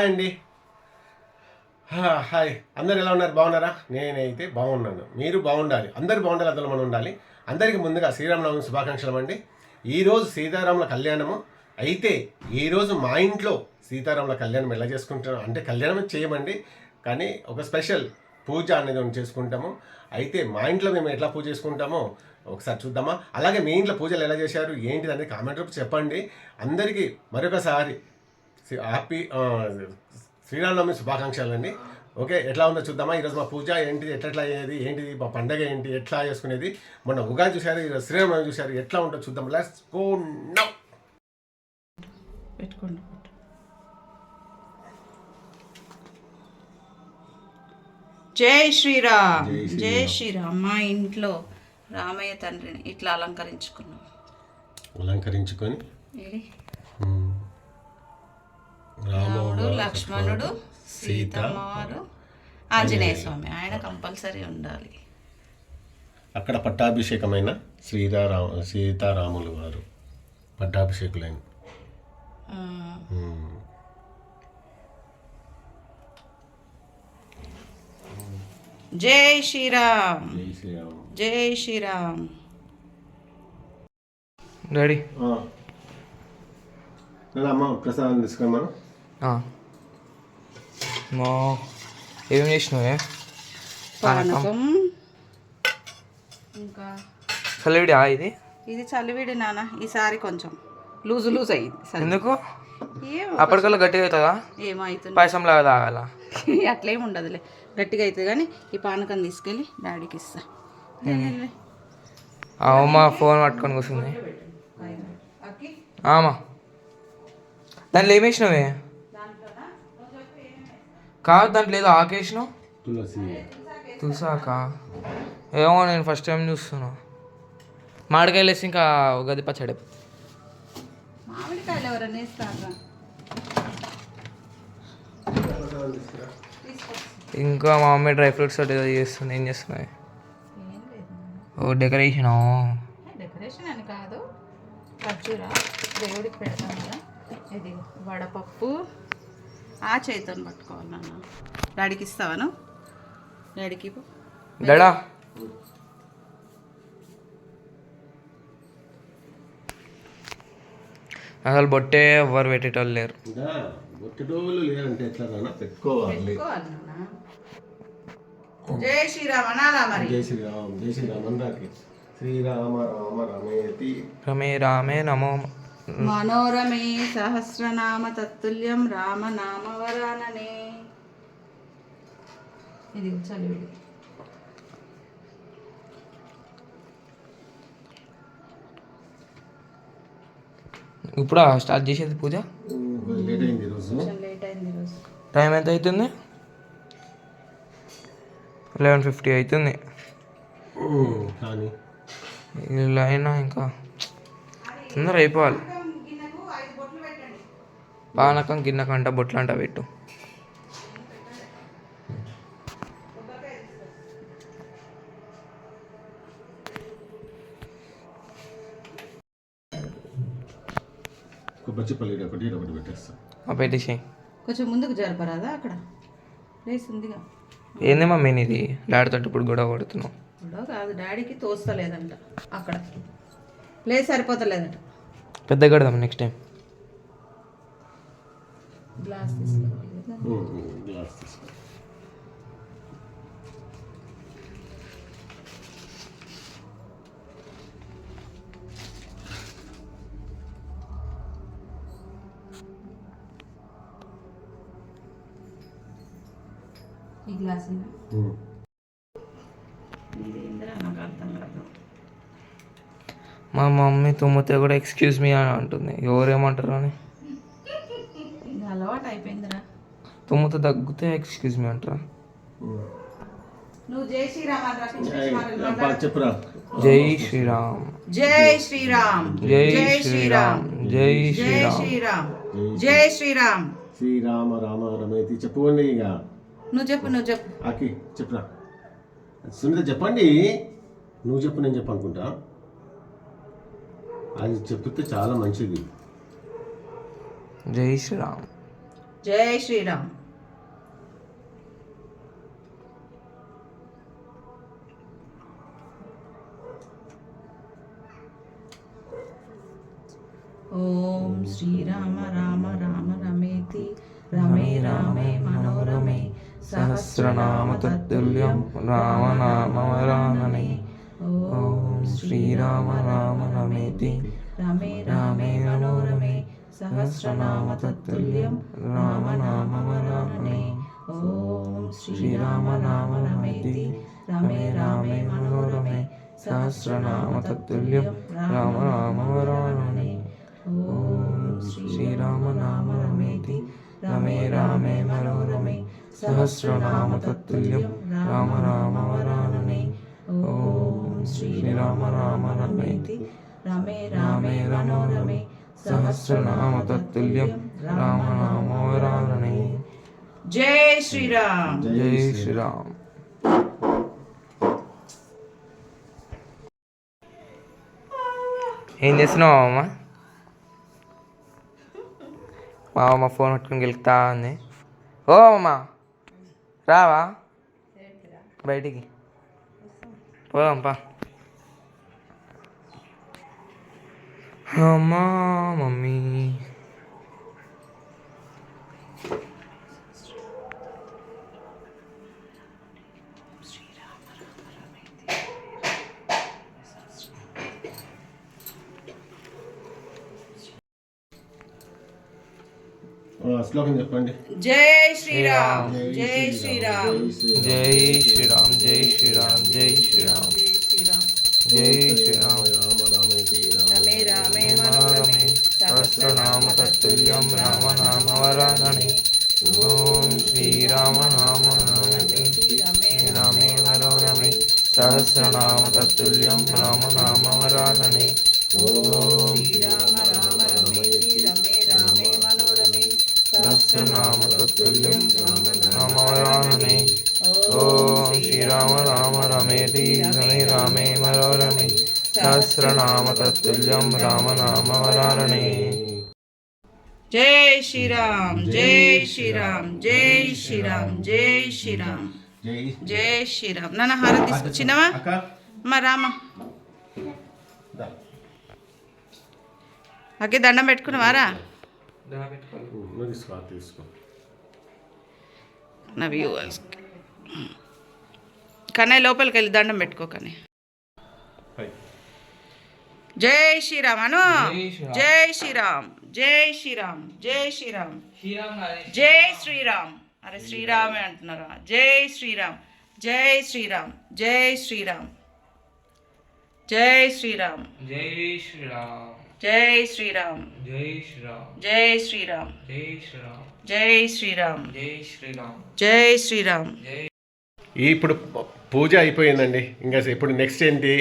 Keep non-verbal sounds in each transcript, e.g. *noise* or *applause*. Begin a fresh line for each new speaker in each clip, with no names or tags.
Hi అండి. హా, hi. అందరు ఎలా ఉన్నారు? బాగున్నారా? నేనైతే బాగున్నాను. మీరు బాగుండాలి. అందరు బాగుండాలి అందులో మనం ఉండాలి. అందరికీ ముందుగా శ్రీరామనవమి శుభాకాంక్షలు అండి. ఈరోజు సీతారాముల కళ్యాణము. అయితే ఈరోజు మా ఇంట్లో సీతారాముల కళ్యాణం ఎలా చేసుకుంటాం అంటే కళ్యాణం చేయమండి. కానీ ఒక స్పెషల్ పూజ అనేది చేసుకుంటాము. అయితే మా ఇంట్లో మేము ఎట్లా పూజ చేసుకుంటామో ఒకసారి చూద్దామా? అలాగే మీ ఇంట్లో పూజలు ఎలా చేశారు? ఏంటిది అనేది కామెంట్ రూపు చెప్పండి. అందరికీ మరొకసారి హ్యాపీ శ్రీరామనవమి శుభాకాంక్షలు అండి ఓకే ఎట్లా ఉందో చూద్దామా? ఈరోజు మా పూజ ఏంటి ఎట్లా అయ్యేది ఏంటిది మా పండగ ఏంటి ఎట్లా చేసుకునేది? మొన్న ఉగాది చూశారు ఈరోజు శ్రీరామనవమి చూశారు ఎట్లా ఉంటుందో చూద్దాం. లెట్స్ గో నౌ
పెట్టుకోండి. జై శ్రీరామ్.
జై శ్రీరామ్.
జై శ్రీరామ్. మా ఇంట్లో రామయ్య తండ్రిని ఇట్లా అలంకరించుకున్నాం.
అలంకరించుకొని?
లక్ష్మణుడు
సీత
సీతమ్మవారు ఆంజనేయ స్వామి. ఆయన కంపల్సరీ ఉండాలి.
అక్కడ పట్టాభిషేకమైన శ్రీరామ సీతారాములు వారు పట్టాభిషేకులైన.
జై శ్రీరామ్.
జై శ్రీరామ్.
జై శ్రీరామ్.
డాడీ
అమ్మ ప్రసాదం తీసుకుని మనం
మా ఏం చేసినావే
పానకం ఇంకా.
చలివిడి ఇది?
ఇది చలివిడి నాన్న ఈసారి కొంచెం. లూజు లూజ్ అయ్యింది
ఎందుకు?
ఏమో
అప్పటికల్లా గట్టిగా అవుతుందా?
ఏమవుతుంది?
పాయసం లాగా తాగాల? *laughs*
అట్లేం ఉండదులే. గట్టిగా అవుతుంది కానీ ఈ పానకం తీసుకెళ్ళి డాడీకి ఇస్తా.
అమ్మ ఫోన్ పట్టుకొని కూర్చుంది. ఆమా. దాంట్లో ఏం వేసినావే? కాదు దాంట్లో ఏదో ఆకేసినావు
తులసి.
చూసాక ఏమో నేను ఫస్ట్ టైం చూస్తున్నా. మామిడికాయలు వేసి ఇంకా గది పచ్చడి.
మామిడికాయలు ఎవరన్నా ఇస్తారా
ఇంకా మా మమ్మీ డ్రై ఫ్రూట్స్ తోటి ఏదో చేస్తుంది. ఏం చేస్తున్నాయి ఓ డెకరేషన్?
డెకరేషన్ అని కాదు. ఖర్జూరా దేవుడికి పెడతాం కదా. ఇది వడపప్పు ఆ చేతితో పట్టుకోవాలి నాన్న. డాడీకి ఇస్తావాను డాడీకి.
డడా. అసలు బొట్టే ఎవ్వరు పెట్టేటోళ్ళు లేరు.
ఇంకా ఒట్టడోళ్ళు లేరంటే ఎట్లా నాన్న? పెట్టుకోవాలి.
జై శ్రీరామ్ అనాలా మరి?
జై శ్రీరామ్ జై శ్రీరామ్ అందరికి శ్రీరామ రామ రమేతి.
రమే రామే నమో
మనోరమే సహస్రనామ తత్తుల్యం రామ నామవరాననే ఇది చలివిడి
ఇప్పుడు స్టార్ట్ చేసేది పూజ? టైం ఎంత అవుతుంది లెవెన్ ఫిఫ్టీ అవుతుంది. ఇలా అయినా ఇంకా? తొందర అయిపోవాలి. పానకం గిన్నెకంట బొట్లంట పెట్టు.
ఒకటి ఒకటి పెట్టేస్తా.
పెట్టేసి
కొంచెం ముందుకు జరపరాదా అక్కడ? ప్లేస్ ఉందిగా.
ఏంది మమ్మీ నీది డాడీతో ఇప్పుడు గొడవ పడుతున్నావు.
గొడవ కాదు డాడీకి తోస్తలేదంట. అక్కడ. ప్లేస్ సరిపోతలేదంట.
పెద్ద కడదాం నెక్స్ట్ టైం
గ్లాస్ ఈ గ్లాస్
మా మమ్మీ తుమ్మితే కూడా ఎక్స్క్యూజ్ మీ అని అంటుంది. ఎవరేమంటారు అని?
అలవాటు అయిపోయిందిరా.
తుమ్మితే తగ్గితే ఎక్స్క్యూజ్ మీ అంటారా.
జై శ్రీరామ్
జై శ్రీరామ్.
జై శ్రీరామ్.
జై శ్రీరామ్. జై
జై
శ్రీరామ్.
శ్రీరామ్. జై శ్రీరామ్.
శ్రీరామ రామ రమేతి చెప్పుకోండి ఇక.
నువ్వు చెప్పు నువ్వు చెప్పు.
ఆకి చెప్పురా. సునీత చెప్పండి. నువ్వు చెప్పు నేను చెప్పు అనుకుంటా అది చెప్తే చాలా మంచిది.
జై శ్రీరామ్.
జై శ్రీరామ్. ఓం శ్రీరామ రామ రామ రమేతి రమే రామే మనోరమే
సహస్రనామ తత్తుల్యం రామనామవరాననే ఓం శ్రీరామ రామ రమేతి
రమే రామే మనోరమే సహస్రనామ తత్తుల్యం రామ నామ వరామణే ఓం శ్రీరామ నామ రమేతి రమే రామే మనోరమే సహస్రనామ తత్తుల్యం రామ రామ వరామణే ఓం శ్రీరామ నామ రమేతి రమే రామే మనోరమే సహస్రనామ తత్తుల్యం రామ రామనామవరాననే వరామణే శ్రీరామ రామ రమేతి రమే రామే మనోరమే
సహస్రనామ తత్తుల్యం రామనామవరాననే
జై శ్రీరామ్.
జై శ్రీరామ్. ఏం చేస్తున్నావు అమ్మ మా అమ్మ ఫోన్ పట్టుకుని గెలుపుతా ఉంది ఓ అమ్మ రావా? బయటికి. Vamos, pá. Oh,
mamãe. శ్లోకం చెప్పండి.
జై శ్రీరామ్ జై శ్రీరామ్.
జై శ్రీరామ్. జై శ్రీరామ్ జై శ్రీరామ్
జై శ్రీరామ్.
రామ రామైతి రామ
రమే రామే
మనోరమే. సహస్రనామ తత్తుల్యం రామనామవరాననే ఓం శ్రీరామ నామ నమస్తే రామే మనోరమే. సహస్రనామ తత్తుల్యం రామనామవరాననే ఓం సహస్రనామ తత్తుల్యం
జై శ్రీరామ్ జై శ్రీరామ్ జై శ్రీరామ్ జై శ్రీరామ్
జై
శ్రీరామ్. నాన్న హారతి తీసుకో చిన్నవా?
అక్క.
మా రామ. అకే దండం పెట్టుకున్నావారా నా వ్యూవర్స్ కన్నయ్య లోపలికి వెళ్ళి దండం పెట్టుకో
పై.
జై శ్రీరామ్ అను
జై
జై శ్రీరామ్
శ్రీరామ్.
జై శ్రీరామ్ జై శ్రీరామ్ జై శ్రీరామ్ అరే శ్రీరామే అంటున్నారా జై శ్రీరామ్ జై శ్రీరామ్ జై శ్రీరామ్ జై శ్రీరామ్
జై శ్రీరామ్
జై శ్రీరామ్
జై శ్రీరామ్
జై శ్రీరామ్
జై శ్రీరామ్
జై శ్రీరామ్
జై శ్రీరామ్
జై శ్రీరామ్
ఇప్పుడు పూజ అయిపోయిందండి ఇంకా ఇప్పుడు నెక్స్ట్ ఏంటి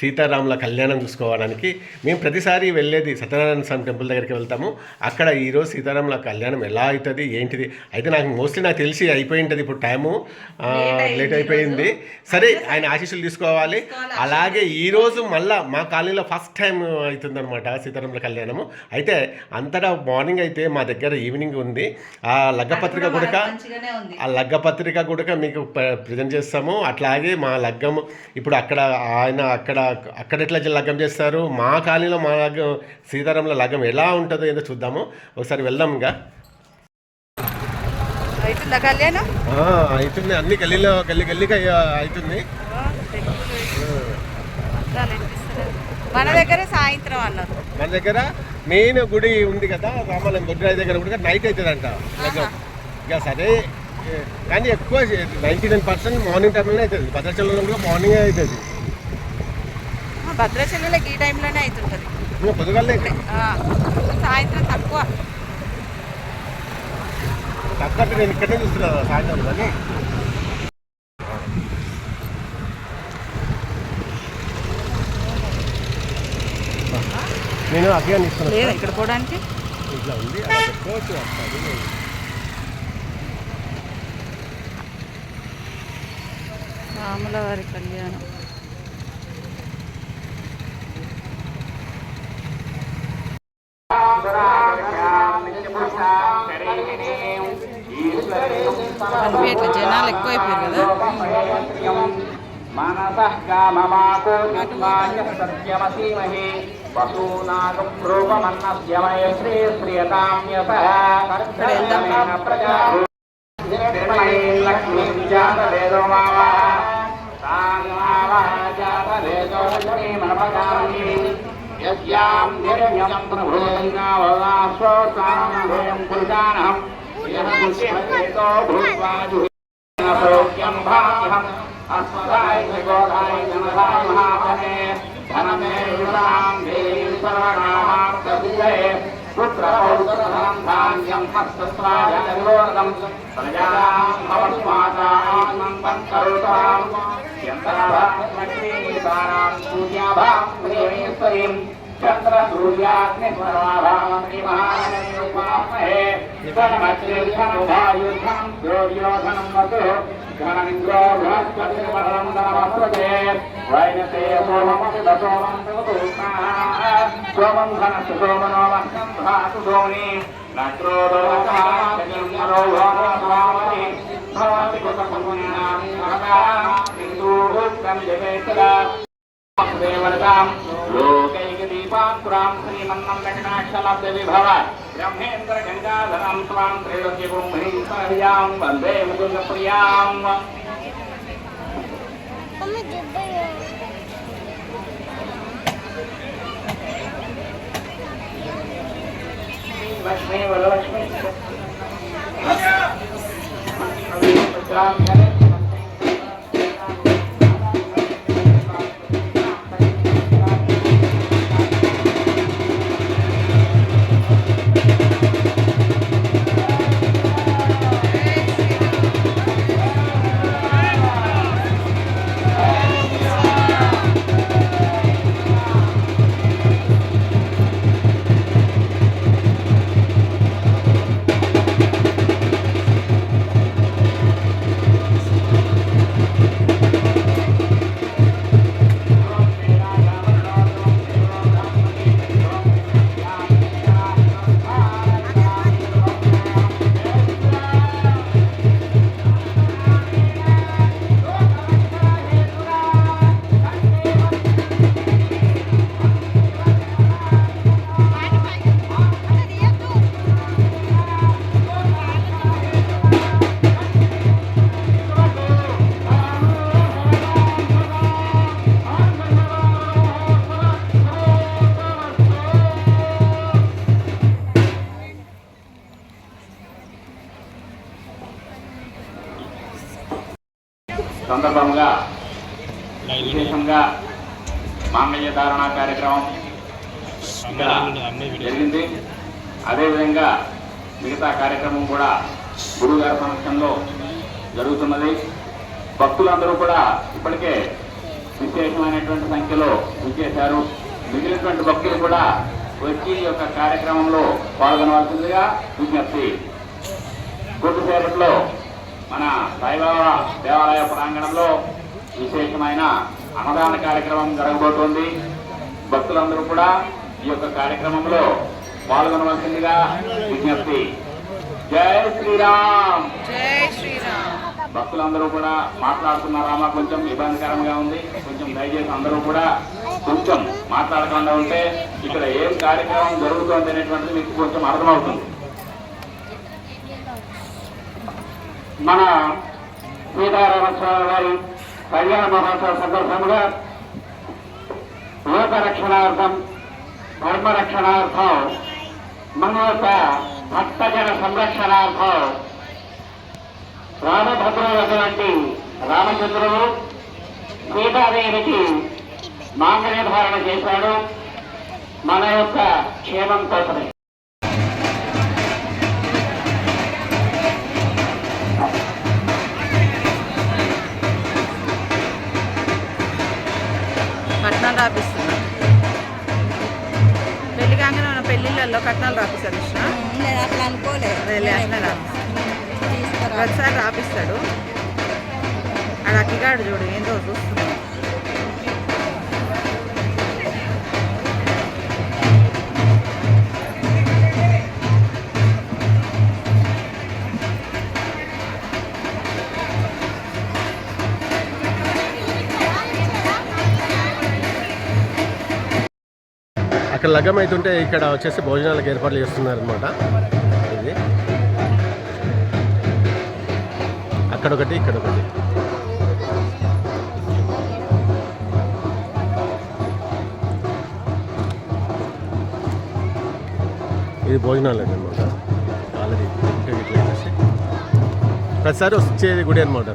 సీతారాముల కళ్యాణం చూసుకోవడానికి మేము ప్రతిసారి వెళ్ళేది సత్యనారాయణ స్వామి టెంపుల్ దగ్గరికి వెళ్తాము. అక్కడ ఈరోజు సీతారాముల కళ్యాణం ఎలా అవుతుంది ఏంటిది? అయితే నాకు మోస్ట్లీ నాకు తెలిసి అయిపోయి ఉంటుంది ఇప్పుడు టైము. లేట్ అయిపోయింది. సరే ఆయన ఆశీస్సులు తీసుకోవాలి. అలాగే ఈరోజు మళ్ళా మా కాలనీలో ఫస్ట్ టైం అవుతుంది అనమాట సీతారాముల కళ్యాణము. అయితే అంతటా మార్నింగ్ అయితే మా దగ్గర ఈవినింగ్ ఉంది. ఆ లగ్గపత్రిక
ఉంది.
ఆ లగ్గపత్రిక కూడా మీకు ప్ర- ప్రజెంట్ చేస్తాము. అట్లాగే మా లగ్గం ఇప్పుడు అక్కడ ఆయన అక్కడ అక్కడ ఎట్లా లగ్గం చేస్తారు? మా కాలనీలో మా లగ్గం సీతారాముల లగ్గం ఎలా ఉంటుందో ఏదో చూద్దాము. ఒకసారి వెళ్దాం ఇంకా.
అవుతుందా
అవుతుంది. అన్ని గల్లీలో గల్లీ గల్లీకి అయ్య- అవుతుంది.
మన దగ్గర సాయంత్రం అన్నారు.
మన దగ్గర మెయిన్ గుడి ఉంది కదా రామాలయం గొడ్రాయి దగ్గర కూడా నైట్ అవుతుందంట లగ్గం. ఇక సరే కానీ ఎక్కువ నైంటీ నైన్ పర్సెంట్ మార్నింగ్ టైంలోనే అవుతుంది. భద్రాచలంలో కూడా మార్నింగే అవుతుంది.
భద్రాచలంలోకి ఈ టైంలోనే అవుతుంటుంది. సాయంత్రం తక్కువ.
నేను ఇక్కడే చూస్తున్నాను సాయంత్రం కానీ నేను ఇస్తున్నాను
ఇక్కడ పోవడానికి?
ఇట్లా ఉంది అలా పెట్టుకోవచ్చు వస్తుంది
రాముల వారి కళ్యాణం. కనిపించట్లేదు జనాలు ఎక్కువైపోయారు కదా.
మనసः కామమాకోమాయ సత్యమసీమహి వసూనాగం రూపమన్నస్యమయ శ్రీ శ్రియతామ్యస
ఇక్కడ వెళ్దాం.
ప్రజా లక్ష్మీం జాత వేదో మావా జాత వేదో లక్ష్మీమనపగామి యస్యాం నిరమ్యం ప్రభుత్వం పురుషానం యః దుష్యతో భూత్వా జుహి సౌఖ్యం భాగ్యం అస్మదాయ గోదాయ జనదాయ మహాపనే ధనమే యుషాం దేవీం సర్వకామార్థసిద్ధే పుత్ర పౌత్ర ధనం ధాన్యం హస్తస్వాయ నిర్వోదం ప్రజానాం భవస్మాతా ఆత్మం తత్కరుతాం యంతరాభాగ్నీతానాం సూర్యాభాం ప్రియమేశ్వరీం చంద్ర సూర్యాగ్ని స్వరాభామీ మహానమహే ధనమత్రిధనుభాయుధం దుర్యోధనం వతు ఘనమింద్రో బృహస్పతిర్వరం ధనమస్రజే వైనతే సోమమపి దశోమం సోమం ధనస్సు సోమనో వహ్నం భాసు సోమి నక్రో मुहूर्तं जपेतदा देवलतां लोकैकदीपां पुरां श्रीमन्नं दक्षिणाक्षलाब्दविभव ब्रह्मेन्द्रगङ्गाधरां त्वां त्रैलोक्यब्रह्मणीश्वर्यां वंदे मुकुन्दप्रियाम्। लक्ष्मी वरलक्ष्मी। అదేవిధంగా మిగతా కార్యక్రమం కూడా గురువుగారి సమక్షంలో జరుగుతున్నది. భక్తులందరూ కూడా ఇప్పటికే విశేషమైనటువంటి సంఖ్యలో విచ్చేశారు. మిగిలినటువంటి భక్తులు కూడా వచ్చి ఈ యొక్క కార్యక్రమంలో పాల్గొనవలసిందిగా విజ్ఞప్తి. కొద్దిసేపట్లో మన సాయిబాబా దేవాలయ ప్రాంగణంలో విశేషమైన అన్నదాన కార్యక్రమం జరగబోతోంది. భక్తులందరూ కూడా ఈ యొక్క కార్యక్రమంలో పాల్గొనవలసిందిగా విజ్ఞప్తి. జై శ్రీరామ్.
జై శ్రీరామ్.
భక్తులందరూ కూడా మాట్లాడుతున్నారామా కొంచెం ఇబ్బందికరంగా ఉంది. కొంచెం దయచేసి అందరూ కూడా కొంచెం మాట్లాడకుండా ఉంటే ఇక్కడ ఏం కార్యక్రమం జరుగుతోంది అనేటువంటిది మీకు కొంచెం అర్థమవుతుంది. మన సీతారామస్వామి వారి కళ్యాణ మహోత్సవ సందర్భంగా లోక రక్షణార్థం ధర్మ రక్షణార్థం మన యొక్క భక్తజన సంరక్షణార్థం రామభద్రుడు అటువంటి రామచంద్రుడు సీతాదేవికి మాంగళ్య ధారణ చేశాడు. మన యొక్క క్షేమం కోసమే.
మన పెళ్ళిళ్ళల్లో కట్నాలు రాపిస్తారు కృష్ణ.
నేను అట్లా అనుకోలేదు
వెళ్ళి అట్లా రాపిస్తాడు ఒకసారి రాపిస్తాడు. ఆడ అక్కిగాడు చూడు ఏందో చూస్తున్నాడు
లగ్గం అవుతుంటే ఇక్కడ వచ్చేసి భోజనాలకు ఏర్పాట్లు చేస్తున్నారనమాట ఇది. అక్కడ ఒకటి ఇక్కడ ఒకటి ఇది భోజనాలు అనమాట ఆల్రెడీ ప్రతిసారి వచ్చేది గుడి అనమాట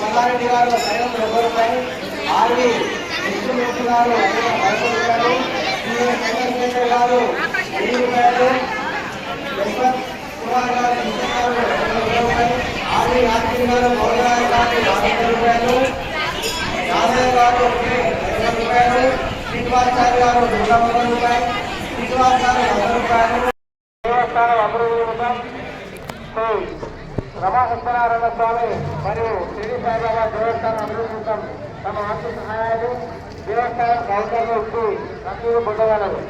మల్లారెడ్డి గారు ఐదు వందల రూపాయలు ఆర్వి విష్ణుమూర్తి గారు ఐదు వందల రూపాయలు చంద్రశేఖర్ గారు వెయ్యి రూపాయలు యశ్వంత్ కుమార్ గారు గారు రూపాయలు ఆర్వి యాదగిరి గారు గౌరవ గారు నాలుగు రూపాయలు యాదవ్ గారు రెండు రూపాయలు శ్రీనివాసాచార్య గారు నూట వందల రూపాయలు శ్రీనివాస్ గారు వంద రూపాయలు దేవస్థానం అభివృద్ధి నిమిత్తం శ్రీ రమాసత్యనారాయణ స్వామి మరియు శ్రీ సాయిబాబా దేవస్థానం అభివృద్ధి తమ ఆర్థిక సహాయాలు దేవస్థానం కౌంటర్లో ఉంటూ రసీదు పొందగలరు.